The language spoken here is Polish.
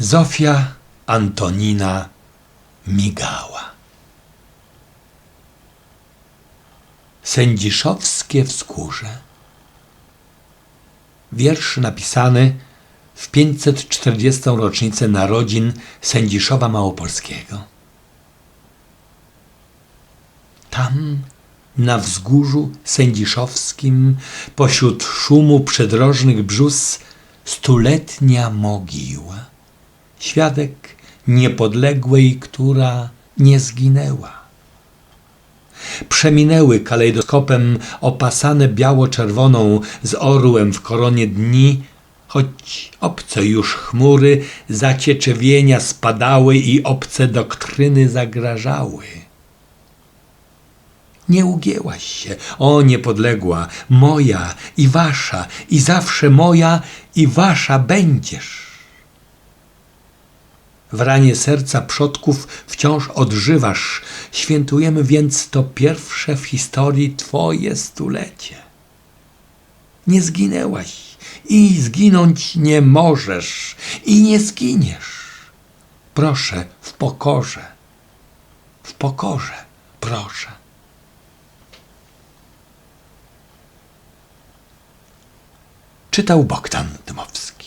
Zofia Antonina migała. Sędziszowskie wzgórze. Wiersz napisany w 540. rocznicę narodzin Sędziszowa Małopolskiego. Tam, na wzgórzu sędziszowskim, pośród szumu przedrożnych brzus, stuletnia mogiła. Świadek niepodległej, która nie zginęła. Przeminęły kalejdoskopem opasane biało-czerwoną z orłem w koronie dni, choć obce już chmury zacieczewienia spadały i obce doktryny zagrażały. Nie ugięłaś się, o niepodległa, moja i wasza, i zawsze moja i wasza będziesz. W ranie serca przodków wciąż odżywasz, świętujemy więc to pierwsze w historii twoje stulecie. Nie zginęłaś i zginąć nie możesz i nie zginiesz. Proszę w pokorze, w pokorze, proszę. Czytał Bogdan Dmowski.